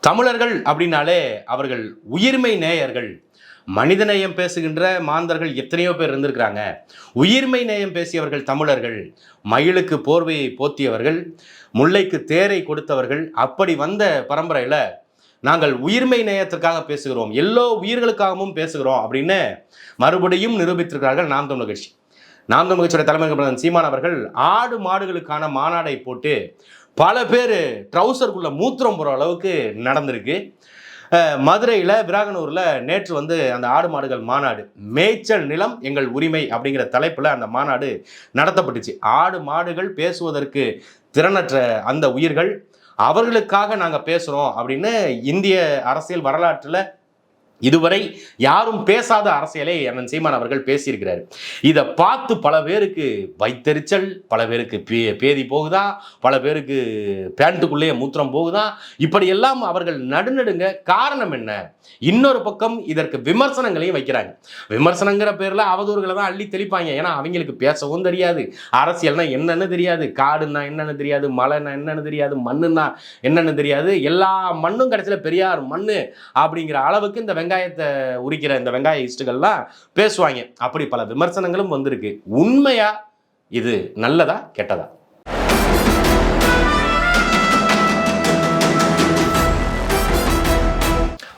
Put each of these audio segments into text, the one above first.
தமிழர்கள் அப்படின்னாலே அவர்கள் உயிர்மை நேயர்கள். மனிதநேயம் பேசுகின்ற மாந்தர்கள் எத்தனையோ பேர் இருந்திருக்கிறாங்க. உயிர்மை நேயம் பேசியவர்கள் தமிழர்கள். மயிலுக்கு போர்வையை போத்தியவர்கள். முல்லைக்கு தேரை கொடுத்தவர்கள். அப்படி வந்த பரம்பரையில் நாங்கள் உயிர்மை நேயத்திற்காக பேசுகிறோம். எல்லோ உயிர்களுக்காகவும் பேசுகிறோம் அப்படின்னு மறுபடியும் நிரூபித்திருக்கிறார்கள் நாம் தமிழ் கட்சி. நாம் தமிழ் கட்சியோட தலைமை சீமான் அவர்கள் ஆடு மாடுகளுக்கான மாநாடை போட்டு பல பேர் ட்ரௌசருக்குள்ளே மூத்திரம் போகிற அளவுக்கு நடந்திருக்கு. மதுரையில் விராகனூரில் நேற்று வந்து அந்த ஆடு மாடுகள் மாநாடு. மேய்ச்சல் நிலம் எங்கள் உரிமை அப்படிங்கிற தலைப்பில் அந்த மாநாடு நடத்தப்பட்டுச்சு. ஆடு மாடுகள் பேசுவதற்கு திறனற்ற அந்த உயிர்கள் அவர்களுக்காக நாங்கள் பேசுகிறோம் அப்படின்னு இந்திய அரசியல் வரலாற்றில் இதுவரை யாரும் பேசாத அரசியலை அண்ணன் சீமான் அவர்கள் பேசியிருக்கிறார். இதை பார்த்து பல பேருக்கு வைத்தெரிச்சல் பல பேருக்கு பே பேதி போகுதா பல பேருக்கு பேண்ட்டுக்குள்ளேயே மூத்திரம் போகுதா? இப்படியெல்லாம் அவர்கள் நடுநடுங்க காரணம் என்ன? இன்னொரு பக்கம் இதற்கு விமர்சனங்களையும் வைக்கிறாங்க. விமர்சனங்கிற பேரில் அவதூறுகளை தான் அள்ளி தெளிப்பாங்க. ஏன்னா அவங்களுக்கு பேசவும் தெரியாது. அரசியல்னா என்னன்னு தெரியாது. காடுன்னா என்னன்னு தெரியாது. மலைன்னா என்னன்னு தெரியாது. மண்ணுன்னா என்னன்னு தெரியாது. எல்லா மண்ணும் கடைசியில் பெரியார் மண்ணு அப்படிங்கிற அளவுக்கு இந்த வெங்க வெங்காயத்தை உரிக்கிற இந்த வெங்காய இஸ்டுகள்லாம் பேசுவாங்க. அப்படி பல விமர்சனங்களும் வந்திருக்கு. உண்மையா இது நல்லதா கெட்டதா?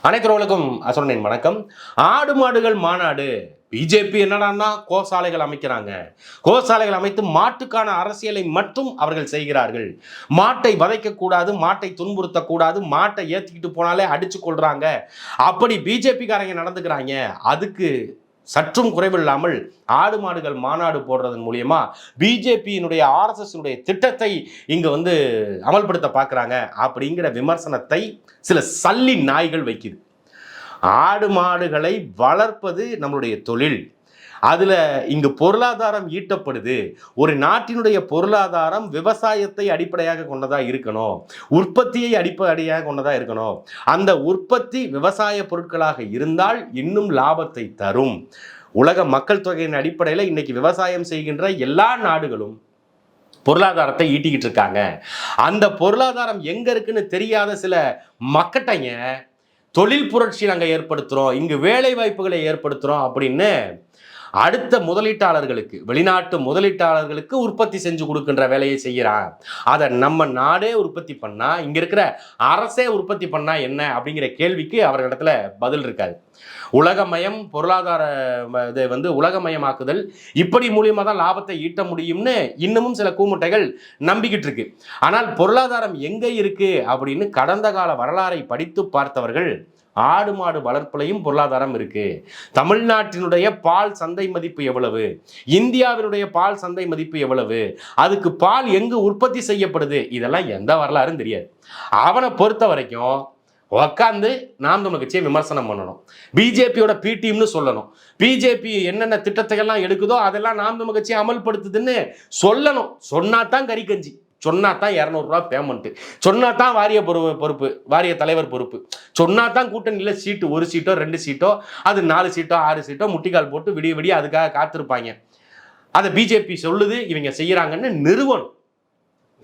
அனைத்துறவர்களுக்கும் அசுரனின் வணக்கம். ஆடு மாடுகள் மாநாடு. பிஜேபி என்னடான்னா கோசாலைகள் அமைக்கிறாங்க. கோசாலைகள் அமைத்து மாட்டுக்கான அரசியலை மட்டும் அவர்கள் செய்கிறார்கள். மாட்டை வதைக்கக்கூடாது மாட்டை துன்புறுத்தக்கூடாது மாட்டை ஏற்றிக்கிட்டு போனாலே அடிச்சு கொள்றாங்க. அப்படி பிஜேபிக்காரங்க நடந்துக்கிறாங்க. அதுக்கு சற்றும் குறைவில்லாமல் ஆடு மாடுகள் மாநாடு போடுறதன் மூலியமா பிஜேபியினுடைய ஆர்எஸ்எஸ்னுடைய திட்டத்தை இங்க வந்து அமல்படுத்த பார்க்குறாங்க அப்படிங்கிற விமர்சனத்தை சில சல்லி நாய்கள் வைக்குது. ஆடு மாடுகளை வளர்ப்பது நம்மளுடைய தொழில். அதில் இங்கு பொருளாதாரம் ஈட்டப்படுது. ஒரு நாட்டினுடைய பொருளாதாரம் விவசாயத்தை அடிப்படையாக கொண்டதாக இருக்கணும். உற்பத்தியை அடிப்படையாக கொண்டதாக இருக்கணும். அந்த உற்பத்தி விவசாய பொருட்களாக இருந்தால் இன்னும் லாபத்தை தரும். உலக மக்கள் தொகையின் அடிப்படையில் இன்னைக்கு விவசாயம் செய்கின்ற எல்லா நாடுகளும் பொருளாதாரத்தை ஈட்டிக்கிட்டு இருக்காங்க. அந்த பொருளாதாரம் எங்க இருக்குன்னு தெரியாத சில மக்கட்டைங்க தொழில் புரட்சி நாங்கள் ஏற்படுத்துகிறோம் இங்கு வேலை வாய்ப்புகளை ஏற்படுத்துகிறோம் அப்படின்னு அடுத்த முதலீட்டாளர்களுக்கு வெளிநாட்டு முதலீட்டாளர்களுக்கு உற்பத்தி செஞ்சு கொடுக்கின்ற வேலையை செய்கிறான் அதை நம்ம நாடே உற்பத்தி பண்ணால் இங்கே இருக்கிற அரசே உற்பத்தி பண்ணால் என்ன? அப்படிங்கிற கேள்விக்கு அவர்களிடத்துல பதில் இருக்காது. உலகமயம் பொருளாதார இதை வந்து உலகமயமாக்குதல் இப்படி மூலியமாக தான் லாபத்தை ஈட்ட முடியும்னு இன்னமும் சில கூமுட்டைகள் நம்பிக்கிட்டு இருக்கு. ஆனால் பொருளாதாரம் எங்கே இருக்கு? அப்படின்னு கடந்த கால வரலாறை படித்து பார்த்தவர்கள் ஆடு மாடு வளர்ப்புலையும் பொருளாதாரம் இருக்கு. தமிழ்நாட்டினுடைய பால் சந்தை மதிப்பு எவ்வளவு? இந்தியாவினுடைய பால் சந்தை மதிப்பு எவ்வளவு? அதுக்கு பால் எங்கு உற்பத்தி செய்யப்படுது? இதெல்லாம் எந்த வரலாறும் தெரியாது. அவனை பொறுத்த வரைக்கும் உக்காந்து நாம் தமிழ் கட்சியை விமர்சனம் பண்ணணும். பிஜேபியோட பி டீம்னு சொல்லணும். பிஜேபி என்னென்ன திட்டத்தையெல்லாம் எடுக்குதோ அதெல்லாம் நாம் தமிழ் அமல்படுத்துதுன்னு சொல்லணும். சொன்னா தான் கறிக்கஞ்சி சொன்னா தான் இரநூறுவா பேமெண்ட்டு சொன்னா தான் வாரிய பொறுப்பு பொறுப்பு வாரிய தலைவர் பொறுப்பு. சொன்னா தான் கூட்டணியில் சீட்டு ஒரு சீட்டோ ரெண்டு சீட்டோ அது நாலு சீட்டோ ஆறு சீட்டோ முட்டிக்கால் போட்டு விடிய விடிய அதுக்காக காத்திருப்பாங்க. அதை பிஜேபி சொல்லுது இவங்க செய்கிறாங்கன்னு நிறுவனம்.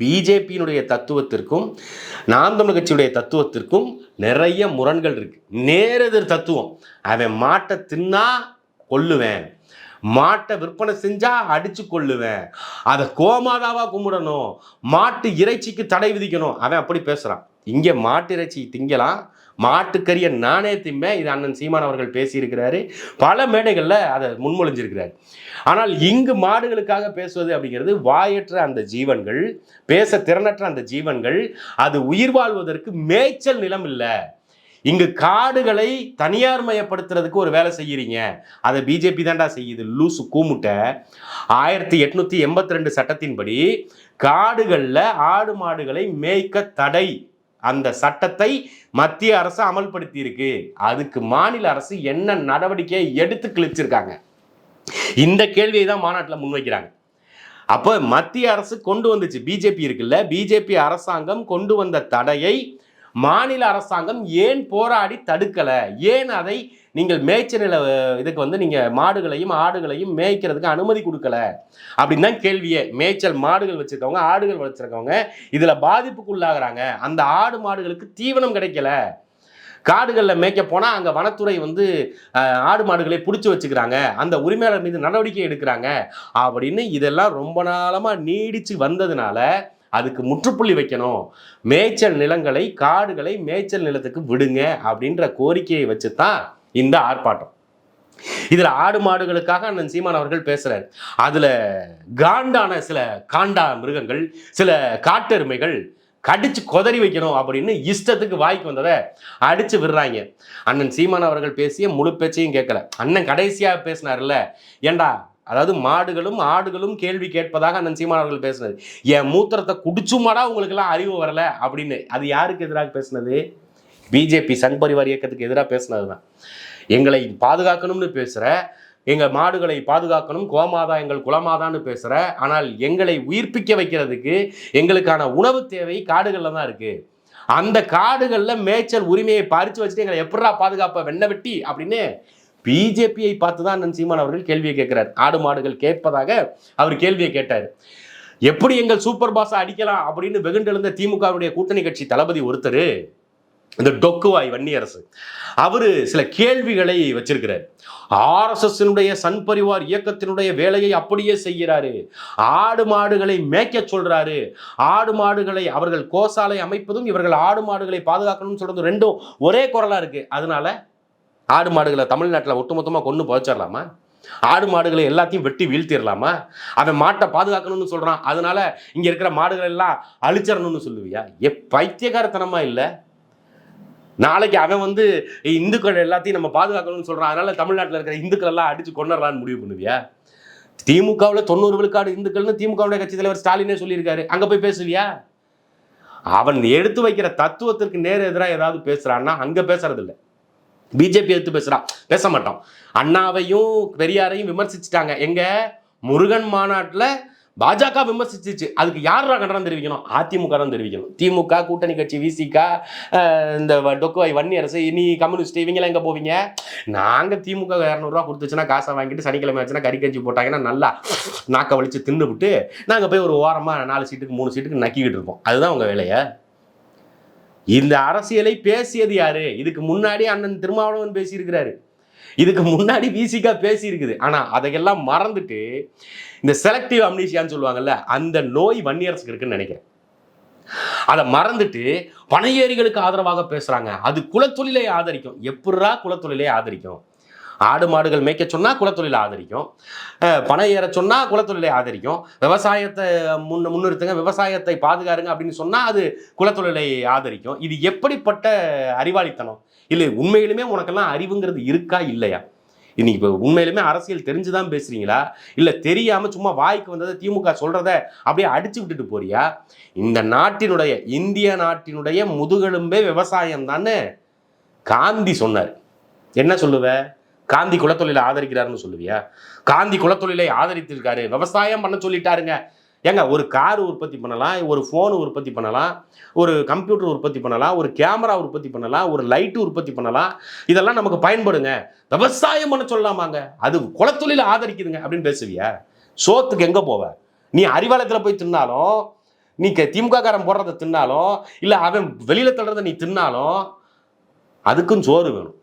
பிஜேபியினுடைய தத்துவத்திற்கும் நாம் தமிழ் கட்சியுடைய தத்துவத்திற்கும் நிறைய முரண்கள் இருக்கு. நேரெதிர் தத்துவம். அவன் மாட்டை தின்னா கொல்லுவேன். மாட்டை விற்பனை செஞ்சா அடிச்சு கொள்ளுவேன். அதை கோமாதாவா கும்பிடணும். மாட்டு இறைச்சிக்கு தடை விதிக்கணும். அவன் அப்படி பேசுறான். இங்க மாட்டு இறைச்சி திங்கலாம் மாட்டுக்கறியை நானே திம்பேன். இது அண்ணன் சீமான் அவர்கள் பேசியிருக்கிறாரு. பல மேடைகளில் அதை முன்மொழிஞ்சிருக்கிறார். ஆனால் இங்கு மாடுகளுக்காக பேசுவது அப்படிங்கிறது வாயற்ற அந்த ஜீவன்கள் பேச திறனற்ற அந்த ஜீவன்கள் அது உயிர் வாழ்வதற்கு மேய்ச்சல் நிலம் இல்லை இங்கு காடுகளை தனியார் மயப்படுத்துறதுக்கு ஒரு வேலை செய்கிறீங்க அதை பிஜேபி தான்டா செய்யுது. லூசு கூமுட்டை. ஆயிரத்தி எட்நூத்தி எண்பத்தி ரெண்டு சட்டத்தின்படி காடுகளில் ஆடு மாடுகளை மேய்க்க தடை. அந்த சட்டத்தை மத்திய அரசு அமல்படுத்தி இருக்கு அதுக்கு மாநில அரசு என்ன நடவடிக்கையை எடுத்து கிழிச்சிருக்காங்க? இந்த கேள்வியை தான் மாநாட்டில் முன்வைக்கிறாங்க. அப்போ மத்திய அரசு கொண்டு வந்துச்சு. பிஜேபி இருக்குல்ல. பிஜேபி அரசாங்கம் கொண்டு வந்த தடையை மாநில அரசாங்கம் ஏன் போராடி தடுக்கலை? ஏன் அதை நீங்கள் மேய்ச்சல் இதுக்கு வந்து நீங்கள் மாடுகளையும் ஆடுகளையும் மேய்க்கிறதுக்கு அனுமதி கொடுக்கல? அப்படின்னு தான் கேள்வியே. மேய்ச்சல் மாடுகள் வச்சுருக்கவங்க ஆடுகள் வளர்த்திருக்கவங்க இதில் பாதிப்புக்கு பாதிப்புக்குள்ளாகிறாங்க. அந்த ஆடு மாடுகளுக்கு தீவனம் கிடைக்கல. காடுகளில் மேய்க்க போனால் அங்கே வனத்துறை வந்து ஆடு மாடுகளை பிடிச்சி வச்சுக்கிறாங்க. அந்த உரிமையாளர் மீது நடவடிக்கை எடுக்கிறாங்க. அப்படின்னு இதெல்லாம் ரொம்ப நாளமாக நீடித்து வந்ததுனால அதுக்கு முற்றுப்புள்ளி வைக்கணும். மேய்ச்சல் நிலங்களை காடுகளை மேய்ச்சல் நிலத்துக்கு விடுங்க அப்படின்ற கோரிக்கையை வச்சு தான் இந்த ஆர்ப்பாட்டம். இதுல ஆடு மாடுகளுக்காக அண்ணன் சீமான் அவர்கள் பேசுறாரு. அதுல காண்டான சில காண்டா மிருகங்கள் சில காட்டெருமைகள் கடிச்சு கொதறி வைக்கணும் அப்படின்னு இஷ்டத்துக்கு வாய்க்கு வந்ததை அடிச்சு விடுறாங்க. அண்ணன் சீமான் அவர்கள் பேசிய முழு பேச்சையும் கேட்கல. அண்ணன் கடைசியா பேசினார்ல ஏண்டா அதாவது மாடுகளும் ஆடுகளும் கேள்வி கேட்பதாக அண்ணன் சீமானவர்கள் பேசினது என் மூத்திரத்தை குடிச்சுமாடா உங்களுக்கெல்லாம் அறிவு வரல அப்படின்னு. அது யாருக்கு எதிராக பேசினது? பிஜேபி சன் பரிவார் இயக்கத்துக்கு எதிராக பேசினது தான் எங்களை பாதுகாக்கணும்னு பேசுகிற எங்கள் மாடுகளை பாதுகாக்கணும் கோமாதா எங்கள் குலமாதான்னு பேசுகிற ஆனால் எங்களை உயிர்ப்பிக்க வைக்கிறதுக்கு எங்களுக்கான உணவு தேவை காடுகளில் தான் இருக்குது அந்த காடுகளில் மேய்ச்சல் உரிமையை பறித்து வச்சுட்டு எங்களை எப்படா பாதுகாப்ப வெண்ண வெட்டி அப்படின்னு பிஜேபியை பார்த்து தான் அண்ணன் சீமான் அவர்கள் கேள்வியை கேட்கிறார். ஆடு மாடுகள் கேட்பதாக அவர் கேள்வியை கேட்டார். எப்படி எங்கள் சூப்பர் பாஸை அடிக்கலாம் அப்படின்னு வெகுண்டெழுந்த திமுகவுடைய கூட்டணி கட்சி தளபதி ஒருத்தர் இந்த டொக்குவாய் வன்னியரசு. அவரு சில கேள்விகளை வச்சிருக்கிறார். ஆர்எஸ்எஸ்னுடைய சன் பரிவார் இயக்கத்தினுடைய வேலையை அப்படியே செய்கிறாரு. ஆடு மாடுகளை மேய்க்க சொல்றாரு. ஆடு மாடுகளை அவர்கள் கோசாலை அமைப்பதும் இவர்கள் ஆடு மாடுகளை பாதுகாக்கணும்னு சொல்றது ரெண்டும் ஒரே குரலா இருக்கு. அதனால ஆடு மாடுகளை தமிழ்நாட்டில் ஒட்டுமொத்தமாக கொண்டு புதைச்சிடலாமா? ஆடு மாடுகளை எல்லாத்தையும் வெட்டி வீழ்த்திடலாமா? அவன் மாட்டை பாதுகாக்கணும்னு சொல்கிறான் அதனால இங்கே இருக்கிற மாடுகள் எல்லாம் அழிச்சிடணும்னு சொல்லுவியா? எ பைத்தியகாரத்தனமா இல்லை? நாளைக்கு அவன் வந்து இந்துக்கள் எல்லாத்தையும் நம்ம பாதுகாக்கணும்னு சொல்கிறான் அதனால தமிழ்நாட்டில் இருக்கிற இந்துக்கள் எல்லாம் அடிச்சு கொண்டுடலான்னு முடிவு பண்ணுவியா? திமுகவில் தொண்ணூறு விழுக்காடு இந்துக்கள்னு திமுகவுடைய கட்சி தலைவர் ஸ்டாலினே சொல்லியிருக்காரு. அங்கே போய் பேசுவியா? அவன் எடுத்து வைக்கிற தத்துவத்திற்கு நேர் எதிராக ஏதாவது பேசுகிறான்னா அங்கே பேசுறதில்லை. பிஜேபி எடுத்து பேசுகிறான் பேச மாட்டோம் அண்ணாவையும் பெரியாரையும் விமர்சிச்சுட்டாங்க. எங்கள் முருகன் மாநாட்டில் பாஜக விமர்சிச்சிச்சு. அதுக்கு யாரா கண்டனம் தெரிவிக்கணும்? அதிமுக தான் தெரிவிக்கணும். திமுக கூட்டணி கட்சி விசிக இந்த வ- டொக்குவாய் வன்னி அரசு இனி கம்யூனிஸ்ட் இவங்கெல்லாம் எங்கே போவீங்க? நாங்கள் திமுக இரநூறுவா கொடுத்துச்சுன்னா காசை வாங்கிட்டு சனிக்கிழமை ஆச்சுன்னா கறி கஞ்சி போட்டாங்கன்னா நல்லா நாக்க வலிச்சு தின்னு விட்டு போய் ஒரு ஓரமாக நாலு சீட்டுக்கு மூணு சீட்டுக்கு நக்கிக்கிட்டு இருப்போம். அதுதான் உங்கள் வேலையை? இந்த அரசியலை பேசியது யாரு? இதுக்கு முன்னாடி அண்ணன் திருமாவளவன் பேசியிருக்கிறாரு. இதுக்கு முன்னாடி விசிகா பேசியிருக்குது. ஆனா அதையெல்லாம் மறந்துட்டு இந்த செலக்டிவ் அம்னீசியான்னு சொல்லுவாங்கல்ல அந்த நோய் வன்னியரசுக்கு இருக்குன்னு நினைக்கிறேன். அதை மறந்துட்டு பனையேறிகளுக்கு ஆதரவாக பேசுறாங்க. அது குலத்தொழிலை ஆதரிக்கும். எப்படா குலத்தொழிலை ஆதரிக்கும்? ஆடு மாடுகள் மேய்க்க சொன்னால் குலத்தொழிலை ஆதரிக்கும். பணம் ஏற சொன்னால் குலத்தொழிலை ஆதரிக்கும். விவசாயத்தை முன் முன்னிறுத்துங்க விவசாயத்தை பாதுகாருங்க அப்படின்னு சொன்னால் அது குலத்தொழிலை ஆதரிக்கும். இது எப்படிப்பட்ட அறிவாளித்தனம்? இல்லை உண்மையிலுமே உனக்கெல்லாம் அறிவுங்கிறது இருக்கா? இல்லையா? இன்னைக்கு இப்போ உண்மையிலுமே அரசியல் தெரிஞ்சு தான் பேசுறீங்களா? இல்லை தெரியாமல் சும்மா வாய்க்கு வந்ததை திமுக சொல்கிறத அப்படியே அடிச்சு விட்டுட்டு போறியா? இந்த நாட்டினுடைய இந்திய நாட்டினுடைய முதுகெலும்பே விவசாயம் தானே காந்தி சொன்னார். என்ன சொல்லுவ? காந்தி குலத்தொழிலை ஆதரிக்கிறாருன்னு சொல்லுவியா? காந்தி குலத்தொழிலை ஆதரித்திருக்காரு. விவசாயம் பண்ண சொல்லிட்டாருங்க. ஏங்க ஒரு கார் உற்பத்தி பண்ணலாம் ஒரு ஃபோன் உற்பத்தி பண்ணலாம் ஒரு கம்ப்யூட்டர் உற்பத்தி பண்ணலாம் ஒரு கேமரா உற்பத்தி பண்ணலாம் ஒரு லைட்டு உற்பத்தி பண்ணலாம். இதெல்லாம் நமக்கு பயன்படுங்க. விவசாயம் பண்ண சொல்லலாமாங்க அது குலத்தொழிலை ஆதரிக்குதுங்க அப்படின்னு பேசுவியா? சோத்துக்கு எங்கே போவ? நீ அறிவாலயத்தில் போய் தின்னாலும் நீ க- திமுக காரன் போடுறத தின்னாலும் இல்லை அவன் வெளியில் தள்ளுறத நீ தின்னாலும் அதுக்கும் சோறு வேணும்.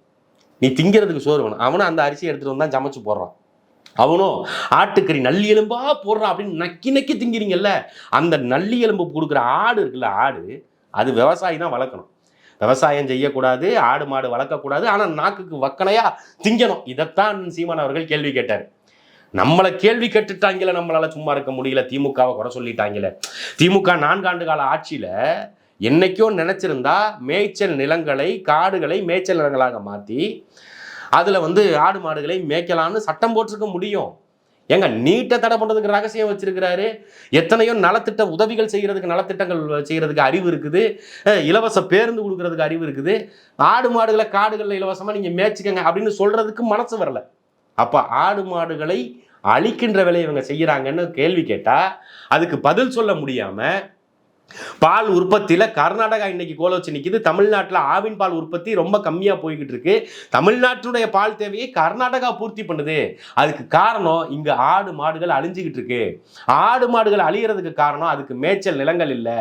நீ திங்கிறதுக்கு சோறு வேணும். அவனும் அந்த அரிசியை எடுத்துட்டு வந்தான் சமைச்சு போடுறான். அவனும் ஆட்டுக்கறி நல்லி எலும்பா போடுறான் அப்படின்னு நக்கி நக்கி திங்கிறீங்கல்ல அந்த நல்லி எலும்பு கொடுக்குற ஆடு இருக்குல்ல ஆடு அது விவசாயி தான் வளர்க்கணும். விவசாயம் செய்யக்கூடாது ஆடு மாடு வளர்க்கக்கூடாது ஆனால் நாக்குக்கு வக்கனையா திங்கணும். இதைத்தான் சீமான் அவர்கள் கேள்வி கேட்டார். நம்மளை கேள்வி கேட்டுட்டாங்களே நம்மளால சும்மா இருக்க முடியல. திமுகவை குறை சொல்லிட்டாங்களே. திமுக நான்காண்டு கால ஆட்சியில் என்னைக்கோ நினச்சிருந்தா மேய்ச்சல் நிலங்களை காடுகளை மேய்ச்சல் நிலங்களாக மாற்றி அதில் வந்து ஆடு மாடுகளை மேய்க்கலாம்னு சட்டம் போட்டிருக்க முடியும். ஏங்க நீட்டை தடை பண்ணுறதுக்கு ரகசியம் வச்சிருக்கிறாரு. எத்தனையோ நலத்திட்ட உதவிகள் செய்கிறதுக்கு நலத்திட்டங்கள் செய்கிறதுக்கு அறிவு இருக்குது. இலவச பேருந்து கொடுக்கறதுக்கு அறிவு இருக்குது. ஆடு மாடுகளை காடுகளில் இலவசமாக நீங்கள் மேய்ச்சிக்கங்க அப்படின்னு சொல்கிறதுக்கு மனசு வரல. அப்போ ஆடு மாடுகளை அழிக்கின்ற வேலையை இவங்க செய்கிறாங்கன்னு கேள்வி கேட்டால் அதுக்கு பதில் சொல்ல முடியாமல் பால் உற்பத்தியில் கர்நாடகா இன்னைக்கு கோல வச்சு நிற்கிது தமிழ்நாட்டில் ஆவின் பால் உற்பத்தி ரொம்ப கம்மியாக போய்கிட்டு இருக்கு. தமிழ்நாட்டினுடைய பால் தேவையை கர்நாடகா பூர்த்தி பண்ணுது. அதுக்கு காரணம் இங்கே ஆடு மாடுகள் அழிஞ்சுக்கிட்டு இருக்கு. ஆடு மாடுகள் அழியறதுக்கு காரணம் அதுக்கு மேய்ச்சல் நிலங்கள் இல்லை.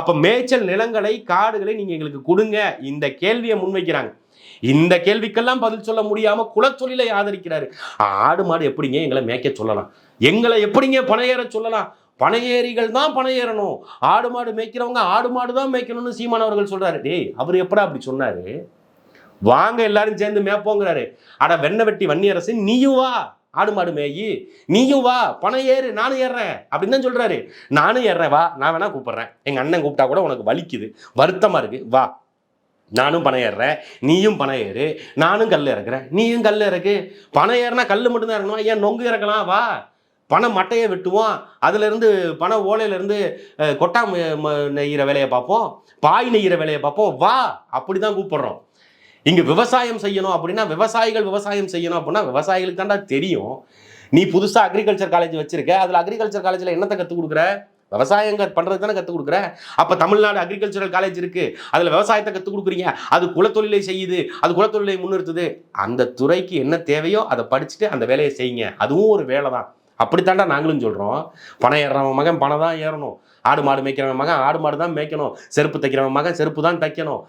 அப்போ மேய்ச்சல் நிலங்களை காடுகளை நீங்கள் எங்களுக்கு கொடுங்க. இந்த கேள்வியை முன்வைக்கிறாங்க. இந்த கேள்விக்கெல்லாம் பதில் சொல்ல முடியாம குலத்தொழிலை ஆதரிக்கிறாரு. ஆடு மாடு எப்படிங்க எங்களை மேய்க்க சொல்லலாம்? எங்களை எப்படிங்க பணையேற சொல்லலாம்? பனையேறிகள் தான் பனையேறணும். ஆடு மாடு மேய்க்கிறவங்க ஆடு மாடு தான் மேய்க்கணும்னு சீமான் அவர்கள் சொல்கிறாரு டேய் அவர் எப்படா அப்படி சொன்னாரு? வாங்க எல்லாரும் சேர்ந்து மேய்ப்போங்கிறாரு. அட வெண்ணை வெட்டி வன்னியரசு நீயும் வா. ஆடு மாடு மேயி நீயும் வா. பணம் ஏறு நானும் ஏறுறேன். அப்படின்னு தான் சொல்றாரு. நானும் ஏறுறேன் வா. நான் வேணா கூப்பிடுறேன். எங்க அண்ணன் கூப்பிட்டா கூட உனக்கு வலிக்குது. வருத்தமா இருக்கு. வா. நானும் பணம் ஏறுறேன். நீயும் பணம் ஏறு. நானும் கல் இறக்குறேன். நீயும் கல் இறக்கு. பணம் ஏறினா கல் மட்டும்தான் இறக்கணும்? ஏன் நொங்கு இறக்கலாம்? வா. பணம் மட்டையை வெட்டுவோம். அதுலேருந்து பண ஓலையிலேருந்து கொட்டா ம- ம- நெய்கிற வேலையை பார்ப்போம். பாய் நெய்கிற வேலையை பார்ப்போம். வா! அப்படி தான் கூப்பிடுறோம். இங்கே விவசாயம் செய்யணும் அப்படின்னா விவசாயிகள் விவசாயம் செய்யணும் அப்படின்னா விவசாயிகளுக்கு தான்டா தெரியும். நீ புதுசாக அக்ரிகல்ச்சர் காலேஜ் வச்சிருக்க. அதில் அக்ரிகல்ச்சர் காலேஜில் என்னத்தை கற்றுக் கொடுக்குற? விவசாயம் பண்ணுறது தானே கற்றுக் கொடுக்குற? அப்போ தமிழ்நாடு அக்ரிகல்ச்சரல் காலேஜ் இருக்குது அதில் விவசாயத்தை கற்றுக் கொடுக்குறீங்க. அது குலத்தொழிலை செய்யுது. அது குலத்தொழிலை முன்னிறுத்துது. அந்த துறைக்கு என்ன தேவையோ அதை படிச்சுட்டு அந்த வேலையை செய்யுங்க. அதுவும் ஒரு வேலை தான் அப்படித்தாண்டா நாங்களும் சொல்கிறோம் பணம் ஏறுறவன் மகன் பணம் தான் ஏறணும். ஆடு மாடு மேய்க்கிறவன் மகன் ஆடு மாடு தான் மேய்க்கணும். செருப்பு தைக்கிறவன் மகன் செருப்பு தான் தைக்கணும்.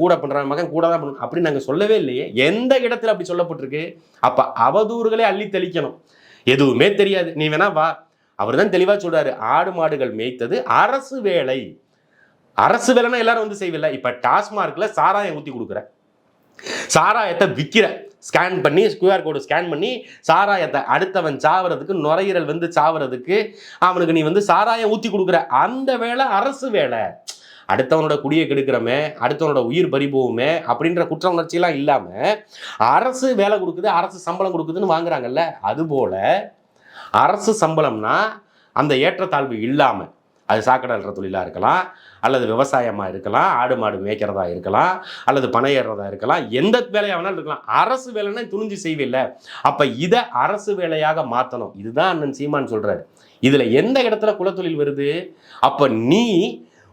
கூட பண்ணுறவன் மகன் கூட தான் பண்ணணும் அப்படின்னு நாங்கள் சொல்லவே இல்லையே. எந்த இடத்துல அப்படி சொல்லப்பட்டிருக்கு? அப்போ அவதூறுகளே அள்ளி தெளிக்கணும். எதுவுமே தெரியாது. நீ வேணா வா. அவர் தான் தெளிவாக சொல்கிறார் ஆடு மாடுகள் மேய்த்தது அரசு வேலை. அரசு வேலைன்னா எல்லாரும் வந்து செய்வில்லை இப்போ டாஸ்மார்க்கில் சாராயம் ஊற்றி கொடுக்குறேன். சாராயத்தை விற்கிற ஸ்கேன் பண்ணி கியூஆர் கோடு ஸ்கேன் பண்ணி சாராயத்தை அடுத்தவன் சாவறதுக்கு நுரையீரல் வந்து சாவறதுக்கு அவனுக்கு நீ வந்து சாராயம் ஊற்றி கொடுக்குற. அந்த வேலை அரசு வேலை. அடுத்தவனோட குடியை கெடுக்கிறமே அடுத்தவனோட உயிர் பறிபோவுமே அப்படின்ற குற்ற உணர்ச்சியெல்லாம் இல்லாமல் அரசு வேலை கொடுக்குது அரசு சம்பளம் கொடுக்குதுன்னு வாங்குறாங்கல்ல அதுபோல் அரசு சம்பளம்னா அந்த ஏற்றத்தாழ்வு இல்லாமல் அது சாக்கடை அல்ற தொழிலாக இருக்கலாம் அல்லது விவசாயமாக இருக்கலாம் ஆடு மாடு மேய்க்கிறதா இருக்கலாம் அல்லது பனை ஏறுறதா இருக்கலாம் எந்த வேலையாக வேணாலும் இருக்கலாம். அரசு வேலைன்னா துணிஞ்சு செய்வில்லை. அப்போ இதை அரசு வேலையாக மாற்றணும் இதுதான் அண்ணன் சீமான் சொல்கிறாரு இதில் எந்த இடத்துல குலத்தொழில் வருது? அப்போ நீ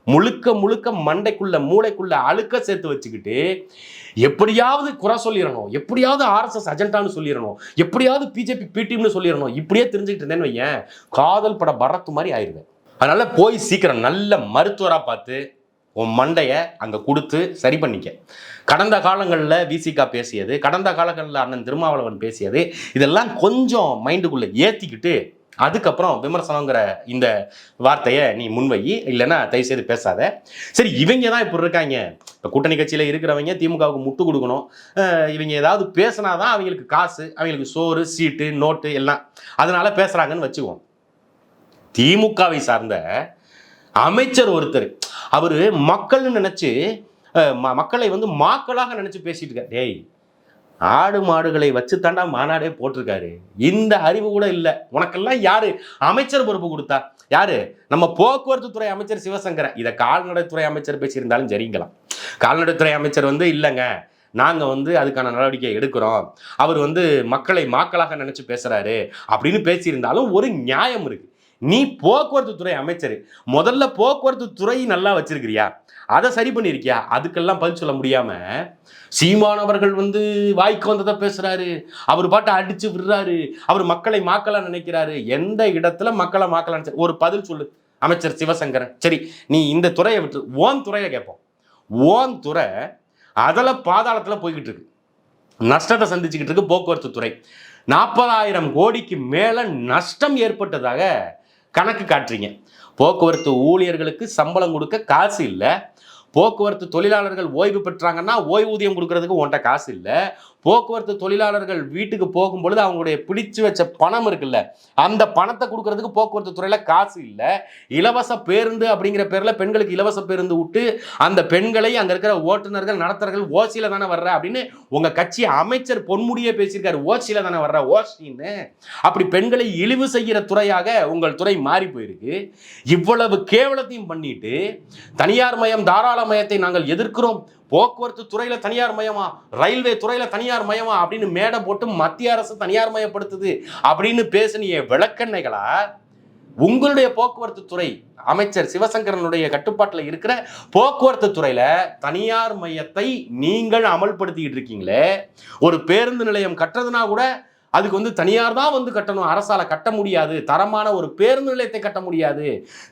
முழுக்க முழுக்க மண்டைக்குள்ள மூளைக்குள்ள அழுக்க சேர்த்து வச்சுக்கிட்டு எப்படியாவது குறை சொல்லிடணும் எப்படியாவது ஆர்எஸ்எஸ் அஜெண்டான்னு சொல்லிடணும் எப்படியாவது பிஜேபி பிடிஎம்னு சொல்லிடணும் இப்படியே தெரிஞ்சுக்கிட்டு இருந்தேன்னு வையேன் காதல் பட பரத்து மாதிரி ஆயிடுவேன் அதனால போய் சீக்கிரம் நல்ல மருத்துவராக பார்த்து உன் மண்டையை அங்கே கொடுத்து சரி பண்ணிக்க. கடந்த காலங்களில் விசிகா பேசியது கடந்த காலங்களில் அண்ணன் திருமாவளவன் பேசியது இதெல்லாம் கொஞ்சம் மைண்டுக்குள்ளே ஏற்றிக்கிட்டு அதுக்கப்புறம் விமர்சனங்கிற இந்த வார்த்தையை நீ முன்வை இல்லைன்னா தயவுசெய்து பேசாத. சரி இவங்க தான் இப்படி இருக்காங்க. இப்போ கூட்டணி கட்சியில் இருக்கிறவங்க திமுகவுக்கு முட்டு கொடுக்கணும். இவங்க ஏதாவது பேசினாதான் அவங்களுக்கு காசு அவங்களுக்கு சோறு சீட்டு நோட்டு எல்லாம். அதனால பேசுகிறாங்கன்னு வச்சுக்குவோம். திமுகவை சார்ந்த அமைச்சர் ஒருத்தர். அவர் மக்கள்னு நினச்சி மக்களை வந்து மாக்களாக நினச்சி பேசிட்டு இருக்கார். டேய் ஆடு மாடுகளை வச்சு தாண்டா மாநாடே போட்டிருக்காரு. இந்த அறிவு கூட இல்லை. உனக்கெல்லாம் யாரு? அமைச்சர் பொறுப்பு கொடுத்தா. யாரு? நம்ம போக்குவரத்து துறை அமைச்சர் சிவசங்கரன். இதை கால்நடைத்துறை அமைச்சர் பேசியிருந்தாலும் சரிங்களாம். கால்நடைத்துறை அமைச்சர் வந்து இல்லைங்க. நாங்கள் வந்து அதுக்கான நடவடிக்கை எடுக்கிறோம். அவர் வந்து மக்களை மாக்களாக நினச்சி பேசுகிறாரு அப்படின்னு பேசியிருந்தாலும் ஒரு நியாயம் இருக்கு. நீ போக்குவரத்து துறை அமைச்சர். முதல்ல போக்குவரத்து துறை நல்லா வச்சிருக்கிறியா? அதை சரி பண்ணியிருக்கியா? அதுக்கெல்லாம் பதில் சொல்ல முடியாம சீமான் அவர்கள் வந்து வாய்க்கு வந்ததை பேசுறாரு. அவர் பாட்டை அடிச்சு விடுறாரு. அவர் மக்களை மாக்கலாம் நினைக்கிறாரு. எந்த இடத்துல மக்களை மாக்கலாம் ஒரு பதில் சொல்லு. அமைச்சர் சிவசங்கரன். சரி நீ இந்த துறையை விட்டு ஓன் துறையை கேட்போம். ஓன் துறை அதில் பாதாளத்தில் போய்கிட்டு இருக்கு. நஷ்டத்தை சந்திச்சுக்கிட்டு இருக்கு போக்குவரத்து துறை. நாற்பதாயிரம் கோடிக்கு மேலே நஷ்டம் ஏற்பட்டதாக கணக்கு காட்டுறீங்க. போக்குவரத்து ஊழியர்களுக்கு சம்பளம் கொடுக்க காசு இல்லை. போக்குவரத்து தொழிலாளர்கள் ஓய்வு பெற்றாங்கன்னா ஓய்வூதியம் கொடுக்கறதுக்கு உன்ட்ட காசு இல்லை. போக்குவரத்து தொழிலாளர்கள் வீட்டுக்கு போகும் பொழுது அவங்களுடைய பிடிச்சு வச்ச பணம் இருக்குல்ல அந்த பணத்தை கொடுக்கறதுக்கு போக்குவரத்து துறையில காசு இல்லை. இலவச பேருந்து அப்படிங்கிற பேர்ல பெண்களுக்கு இலவச பேருந்து விட்டு அந்த பெண்களை அங்க இருக்கிற ஓட்டுநர்கள் நடத்துறர்கள் ஓசியில தானே வர்ற அப்படின்னு உங்க கட்சி அமைச்சர் பொன்முடியே பேசியிருக்காரு. ஓசியில தானே வர்ற ஓசின்னு. அப்படி பெண்களை இழிவு செய்கிற துறையாக உங்கள் துறை மாறி போயிருக்கு. இவ்வளவு கேவலத்தையும் பண்ணிட்டு தனியார் மயம் தாராள மயத்தை நாங்கள் எதிர்க்கிறோம். போக்குவரத்து துறையில தனியார் மயமா ரயில்வே துறையில தனியார் மயமா அப்படின்னு மேடை போட்டு மத்திய அரசு தனியார் மயப்படுத்துது அப்படின்னு பேசுனிய விளக்கெண்ணைகளா உங்களுடைய போக்குவரத்து துறை அமைச்சர் சிவசங்கரனுடைய கட்டுப்பாட்டில் இருக்கிற போக்குவரத்து துறையில தனியார் மையத்தை நீங்கள் அமல்படுத்திக்கிட்டு இருக்கீங்களே ஒரு பேருந்து நிலையம் கட்டுறதுனா கூட அதுக்கு வந்து தனியார் தான் வந்து கட்டணும். அரசால் கட்ட முடியாது. தரமான ஒரு பேருந்து நிலையத்தை கட்ட முடியாது.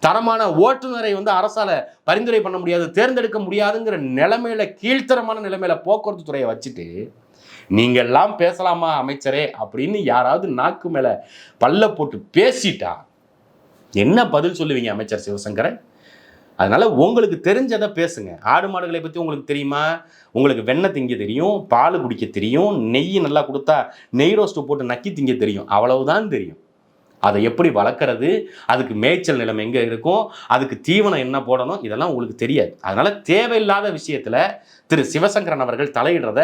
தரமான ஓட்டுநரை வந்து அரசால் பரிந்துரை பண்ண முடியாது. தேர்ந்தெடுக்க முடியாதுங்கிற நிலைமையில கீழ்த்தரமான நிலைமையில போக்குவரத்து துறையை வச்சுட்டு நீங்கள்லாம் பேசலாமா அமைச்சரே அப்படின்னு யாராவது நாக்கு மேலே பல்ல போட்டு பேசிட்டா என்ன பதில் சொல்லுவீங்க அமைச்சர் சிவசங்கரன்? அதனால் உங்களுக்கு தெரிஞ்சதை பேசுங்க. ஆடு மாடுகளை பற்றி உங்களுக்கு தெரியுமா? உங்களுக்கு வெண்ணெய் திங்க தெரியும் பால் குடிக்க தெரியும் நெய் நல்லா கொடுத்தா நெய் ரோஸ்ட்டு போட்டு நக்கி திங்க தெரியும். அவ்வளவுதான் தெரியும். அதை எப்படி வளர்க்குறது? அதுக்கு மேய்ச்சல் நிலம் எங்கே இருக்கும்? அதுக்கு தீவனம் என்ன போடணும்? இதெல்லாம் உங்களுக்கு தெரியாது. அதனால் தேவையில்லாத விஷயத்தில் திரு சிவசங்கரன் அவர்கள் தலையிடுறத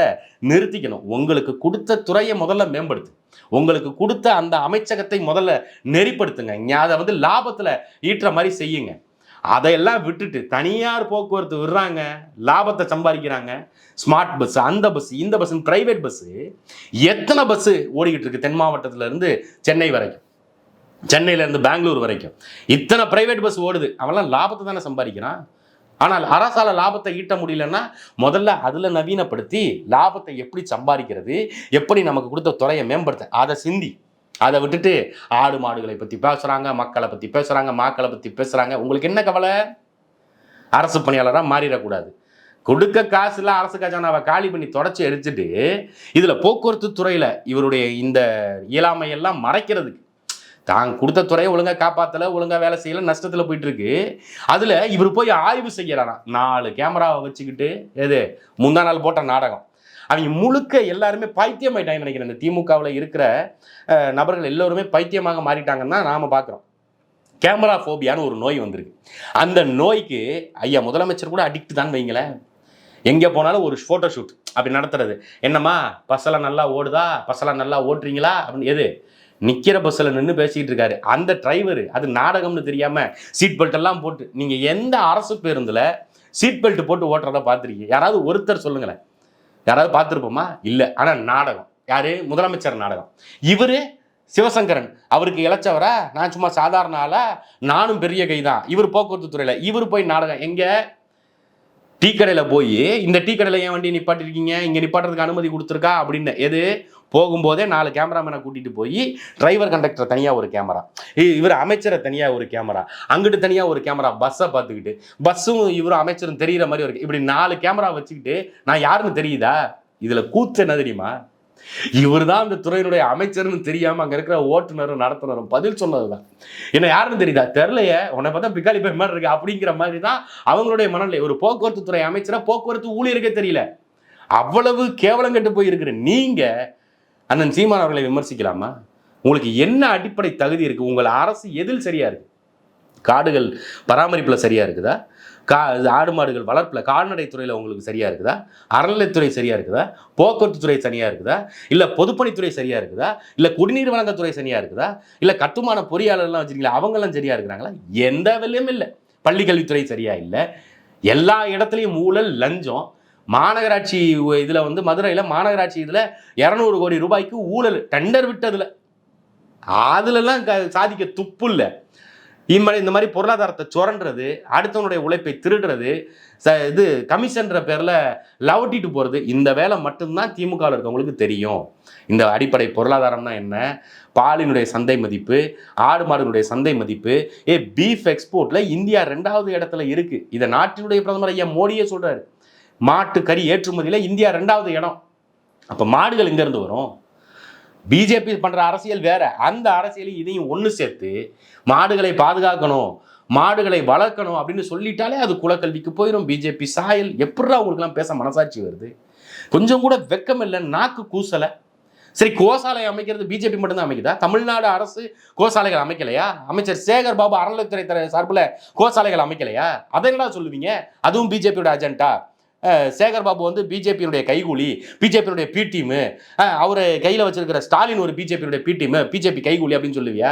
நிறுத்திக்கணும். உங்களுக்கு கொடுத்த துறையை முதல்ல மேம்படுத்து. உங்களுக்கு கொடுத்த அந்த அமைச்சகத்தை முதல்ல நெறிப்படுத்துங்க. அதை வந்து லாபத்தில் ஈட்டுற மாதிரி செய்யுங்க. அதையெல்லாம் விட்டுட்டு தனியார் போக்குவரத்து விடுறாங்க லாபத்தை சம்பாதிக்கிறாங்க. ஸ்மார்ட் பஸ் அந்த பஸ் இந்த பஸ் பிரைவேட் பஸ் எத்தனை பஸ் ஓடிக்கிட்டு இருக்கு தென் மாவட்டத்துல இருந்து சென்னை வரைக்கும்? சென்னையில இருந்து பெங்களூர் வரைக்கும். இத்தனை பிரைவேட் பஸ் ஓடுது. அவன்லாம் லாபத்தை தானே சம்பாதிக்கிறான். ஆனால் அரசால லாபத்தை ஈட்ட முடியலன்னா முதல்ல அதில் நவீனப்படுத்தி லாபத்தை எப்படி சம்பாதிக்கிறது எப்படி நமக்கு கொடுத்த துறையை மேம்படுத்த அதை சிந்தி. அதை விட்டுட்டு ஆடு மாடுகளை பற்றி பேசுகிறாங்க மக்களை பற்றி பேசுகிறாங்க மாக்களை பற்றி பேசுகிறாங்க உங்களுக்கு என்ன கவலை? அரசு பணியாளராக மாறிடக்கூடாது. கொடுக்க காசுல அரசு கஜானாவை காலி பண்ணி தொடச்சி எரிச்சிட்டு இதில் போக்குவரத்து துறையில் இவருடைய இந்த இயலாமையெல்லாம் மறைக்கிறதுக்கு தான் கொடுத்த துறையை ஒழுங்காக காப்பாற்றலை ஒழுங்காக வேலை செய்யல நஷ்டத்தில் போயிட்டுருக்கு. அதில் இவர் போய் ஆய்வு செய்கிறாராம் நாலு கேமராவை வச்சுக்கிட்டு எது முந்தா நாள் போட்ட நாடகம். அவங்க முழுக்க எல்லாருமே பைத்தியம் ஆயிட்டாங்கன்னு நினைக்கிறேன். இந்த திமுகவில் இருக்கிற நபர்கள் எல்லோருமே பைத்தியமாக மாறிட்டாங்கன்னு தான் நாம் பார்க்குறோம் கேமரா ஃபோபியான்னு ஒரு நோய் வந்திருக்கு. அந்த நோய்க்கு ஐயா முதலமைச்சர் கூட அடிக்ட் தான் வைங்களேன். எங்கே போனாலும் ஒரு ஃபோட்டோ ஷூட் அப்படி நடத்துறது. என்னம்மா பஸ்ஸெல்லாம் நல்லா ஓடுதா? பஸ்ஸெல்லாம் நல்லா ஓட்டுறீங்களா? அப்படின்னு எது? நிற்கிற பஸ்ஸில் நின்று பேசிக்கிட்டு இருக்காரு. அந்த டிரைவர் அது நாடகம்னு தெரியாமல் சீட் பெல்ட் எல்லாம் போட்டு நீங்கள் எந்த அரசு பேருந்தில் சீட் பெல்ட் போட்டு ஓட்டுறத பார்த்துருக்கீங்க? யாராவது ஒருத்தர் சொல்லுங்களேன். யாராவது பார்த்துருப்போமா? இல்லை. ஆனால் நாடகம். யார்? முதலமைச்சர் நாடகம். இவர் சிவசங்கரன். அவருக்கு இழைச்சவரா நான் சும்மா சாதாரண ஆளா? நானும் பெரிய கை தான் இவர் போக்குவரத்து துறையில். இவர் போய் நாடகம். எங்கே? டீ கடையில் போய் இந்த டீ கடையில் ஏன் வண்டி நிப்பாட்டிருக்கீங்க? இங்கே நிப்பாட்டுறதுக்கு அனுமதி கொடுத்துருக்கா? அப்படின்னு எது? போகும்போதே நாலு கேமராமேனை கூட்டிகிட்டு போய் டிரைவர் கண்டக்டர் தனியாக ஒரு கேமரா. இவர் அமைச்சரை தனியாக ஒரு கேமரா. அங்கிட்டு தனியாக ஒரு கேமரா பஸ்ஸை பார்த்துக்கிட்டு. பஸ்ஸும் இவரும் அமைச்சரும் தெரிகிற மாதிரி ஒரு இப்படி நாலு கேமரா வச்சுக்கிட்டு நான் யாருன்னு தெரியுதா? இதில் கூத்து என்ன தெரியுமா? இவர் தான் அந்த துறையினுடைய அமைச்சர்னு தெரியாம அங்க இருக்கிற ஓட்டுநரும் நடத்துனரும் பதில் சொன்னதுதான். என்ன யாருன்னு தெரியுதா? தெரிலையே உன்னை பார்த்தா பிக்காலி போய் மாதிரி இருக்கு அப்படிங்கிற மாதிரி தான் அவங்களுடைய மனநிலை. ஒரு போக்குவரத்து துறை அமைச்சரா போக்குவரத்து ஊழியருக்கே தெரியல. அவ்வளவு கேவலம் கெட்டு போயிருக்கிற நீங்க அண்ணன் சீமான் அவர்களை விமர்சிக்கலாமா? உங்களுக்கு என்ன அடிப்படை தகுதி இருக்கு? உங்கள் அரசு எதில் சரியா இருக்கு? காடுகள் பராமரிப்புல சரியா இருக்குதா? கா இது ஆடு மாடுகள் வளர்ப்பில் கால்நடை உங்களுக்கு சரியாக இருக்குதா? அறநிலைத்துறை சரியாக இருக்குதா? போக்குவரத்து துறை சரியாக இருக்குதா? இல்லை பொதுப்பணித்துறை சரியாக இருக்குதா? இல்லை குடிநீர் வழங்கத்துறை சரியாக இருக்குதா? இல்லை கட்டுமான பொறியாளர்லாம் வச்சுருக்கீங்களா? அவங்கெல்லாம் சரியாக இருக்கிறாங்களா? எந்த வேலையும் இல்லை. பள்ளி கல்வித்துறை இல்லை. எல்லா இடத்துலையும் ஊழல் லஞ்சம். மாநகராட்சி இதில் வந்து மதுரையில் மாநகராட்சி இதில் இரநூறு கோடி ரூபாய்க்கு ஊழல் டெண்டர் விட்டதில். அதுலலாம் க சாதிக்க துப்பு இல்லை. இந்த இந்த மாதிரி பொருளாதாரத்தை சுரண்டுறது அடுத்தவனுடைய உழைப்பை திருடுறது ச இது கமிஷன்ற பேரில் லவட்டிட்டு போகிறது இந்த வேலை மட்டும்தான் திமுகவில் இருக்கவங்களுக்கு தெரியும். இந்த அடிப்படை பொருளாதாரம்னா என்ன? பாலினுடைய சந்தை மதிப்பு ஆடு மாடுனுடைய சந்தை மதிப்பு ஏ பீஃப் எக்ஸ்போர்ட்டில் இந்தியா ரெண்டாவது இடத்துல இருக்குது இதை நாட்டினுடைய பிரதமர் ஐயா மோடியே சொல்கிறாரு மாட்டு கறி ஏற்றுமதியில் இந்தியா ரெண்டாவது இடம். அப்போ மாடுகள் எங்கேருந்து வரும்? பிஜேபி பண்ணுற அரசியல் வேற. அந்த அரசியலையும் இதையும் ஒன்று சேர்த்து மாடுகளை பாதுகாக்கணும் மாடுகளை வளர்க்கணும் அப்படின்னு சொல்லிட்டாலே அது குலக்கல்விக்கு போயிடும் பிஜேபி சாயல் எப்படா உங்களுக்குலாம் பேச மனசாட்சி வருது? கொஞ்சம் கூட வெக்கம் இல்லை நாக்கு கூசலை. சரி கோசாலை அமைக்கிறது பிஜேபி மட்டும்தான் அமைக்குதா? தமிழ்நாடு அரசு கோசாலைகள் அமைக்கலையா? அமைச்சர் சேகர் பாபு அறநிலைத்துறை சார்பில் கோசாலைகள் அமைக்கலையா? அதை என்னடா சொல்லுவீங்க? அதுவும் பிஜேபியோட அஜெண்டா சேகர் பாபு வந்து பிஜேபியினுடைய கைகூலி பிஜேபியினுடைய பி டீமு அவர் கையில் வச்சிருக்கிற ஸ்டாலின் ஒரு பிஜேபியினுடைய பி டீமு பிஜேபி கைகூலி அப்படின்னு சொல்லுவியா?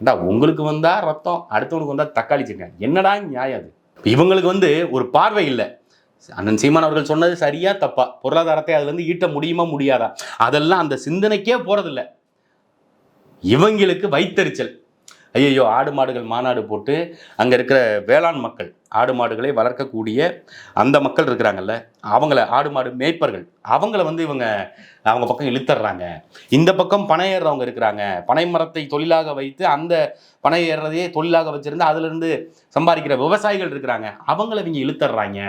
ஏண்டா உங்களுக்கு வந்தால் ரத்தம் அடுத்தவனுக்கு வந்தால் தக்காளி சிக்கன். என்னடா நியாயம் அது? இவங்களுக்கு வந்து ஒரு பார்வை இல்லை. அண்ணன் சீமான் அவர்கள் சொன்னது சரியா தப்பா? பொருளாதாரத்தை அதுலேருந்து ஈட்ட முடியுமா முடியாதா? அதெல்லாம் அந்த சிந்தனைக்கே போகிறதில்ல இவங்களுக்கு வைத்தறிச்சல். ஐயோ ஆடு மாடுகள் மாநாடு போட்டு அங்கே இருக்கிற வேளாண் மக்கள் ஆடு மாடுகளை வளர்க்கக்கூடிய அந்த மக்கள் இருக்கிறாங்கல்ல அவங்கள ஆடு மாடு மேய்ப்பர்கள் அவங்கள வந்து இவங்க அவங்க பக்கம் இழுத்துறாங்க இந்த பக்கம் பனை ஏறுறவங்க இருக்கிறாங்க. பனை மரத்தை தொழிலாக வைத்து அந்த பனை ஏறுறதையே தொழிலாக வச்சுருந்து அதுலேருந்து சம்பாதிக்கிற விவசாயிகள் இருக்கிறாங்க. அவங்கள இவங்க இழுத்துறாங்க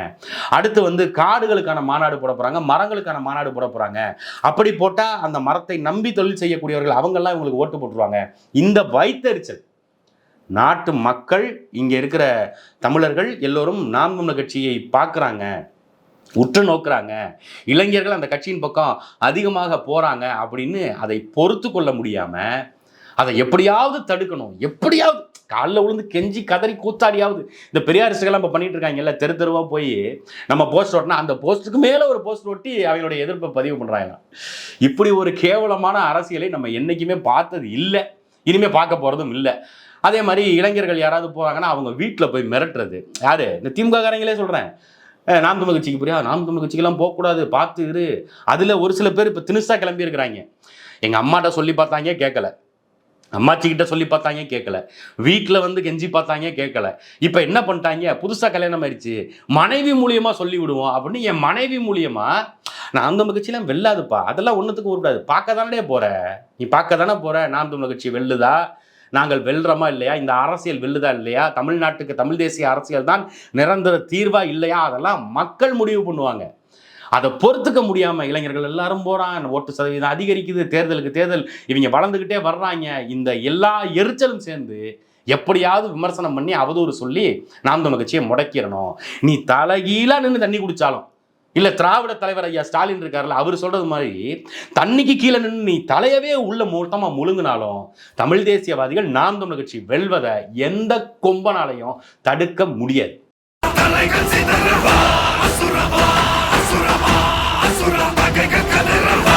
அடுத்து வந்து காடுகளுக்கான மாநாடு போட போகிறாங்க மரங்களுக்கான மாநாடு போட போகிறாங்க அப்படி போட்டால் அந்த மரத்தை நம்பி தொழில் செய்யக்கூடியவர்கள் அவங்கெல்லாம் இவங்களுக்கு ஓட்டு போட்டுருவாங்க. இந்த வைத்தறிச்சல் நாட்டு மக்கள் இங்கே இருக்கிற தமிழர்கள் எல்லோரும் நாம் தமிழர் கட்சியை பார்க்குறாங்க உற்று நோக்குறாங்க. இளைஞர்கள் அந்த கட்சியின் பக்கம் அதிகமாக போகிறாங்க அப்படின்னு அதை பொறுத்து கொள்ள முடியாமல் அதை எப்படியாவது தடுக்கணும். எப்படியாவது காலில் விழுந்து கெஞ்சி கதறி கூத்தாடியாவது. இந்த பெரியாரிசுகள்லாம் இப்போ பண்ணிட்டு இருக்காங்கல்ல தெரு தெருவாக போய் நம்ம போஸ்ட் ஓட்டினா அந்த போஸ்ட்டுக்கு மேலே ஒரு போஸ்ட் ஒட்டி அவங்களுடைய எதிர்ப்பை பதிவு பண்ணுறாங்க இப்படி ஒரு கேவலமான அரசியலை நம்ம என்றைக்குமே பார்த்தது இல்லை. இனிமேல் பார்க்க போகிறதும் இல்லை. அதே மாதிரி இளைஞர்கள் யாராவது போகிறாங்கன்னா அவங்க வீட்டில் போய் மிரட்டுறது. யாரு? இந்த திமுக காரங்களே சொல்கிறேன் நாம் தமிழ் கட்சிக்கு புரியா? நாம் தமிழ் கட்சிக்கெல்லாம் போகக்கூடாது. பார்த்து இரு. அதில் ஒரு சில பேர் இப்போ தினுசாக கிளம்பியிருக்கிறாங்க. எங்கள் அம்மாட்ட சொல்லி பார்த்தாங்க கேட்கல. அம்மாச்சி கிட்ட சொல்லி பார்த்தாங்க கேட்கல. வீட்டில் வந்து கெஞ்சி பார்த்தாங்க கேட்கல. இப்போ என்ன பண்ணிட்டாங்க? புதுசாக கல்யாணம் ஆயிடுச்சு. மனைவி மூலியமாக சொல்லி விடுவோம் அப்படின்னு என் மனைவி மூலியமாக நான் தமிழ் கட்சியெலாம் வெல்லாதுப்பா. அதெல்லாம் ஒன்றுத்துக்கு உருடாது பார்க்க தானே போகிற நீ பார்க்க தானே போகிற நாம் தமிழ் கட்சி வெல்லுதா? நாங்கள் வெல்றோமா இல்லையா? இந்த அரசியல் வெல்லுதா இல்லையா? தமிழ்நாட்டுக்கு தமிழ் தேசிய அரசியல் தான் நிரந்தர தீர்வா இல்லையா? அதெல்லாம் மக்கள் முடிவு பண்ணுவாங்க. அதை பொறுத்துக்க முடியாமல் இளைஞர்கள் எல்லாரும் போகிறாங்க ஓட்டு சதவீதம் அதிகரிக்குது. தேர்தலுக்கு தேர்தல் இவங்க வளர்ந்துக்கிட்டே வர்றாங்க. இந்த எல்லா எரிச்சலும் சேர்ந்து எப்படியாவது விமர்சனம் பண்ணி அவதூறு சொல்லி நாம் தமிழ் கட்சியை முடக்கிடணும். நீ தலைகீழாக நின்று தண்ணி குடித்தாலும் இல்ல திராவிட தலைவர் ஐயா ஸ்டாலின் இருக்காருல்ல அவர் சொல்றது மாதிரி தண்ணிக்கு கீழே நின்று நீ தலையவே உள்ள மொத்தமா முழுங்கினாலும் தமிழ் தேசியவாதிகள் நாம் தமிழ் கட்சி வெல்வதை எந்த கொம்பனாலையும் தடுக்க முடியாது.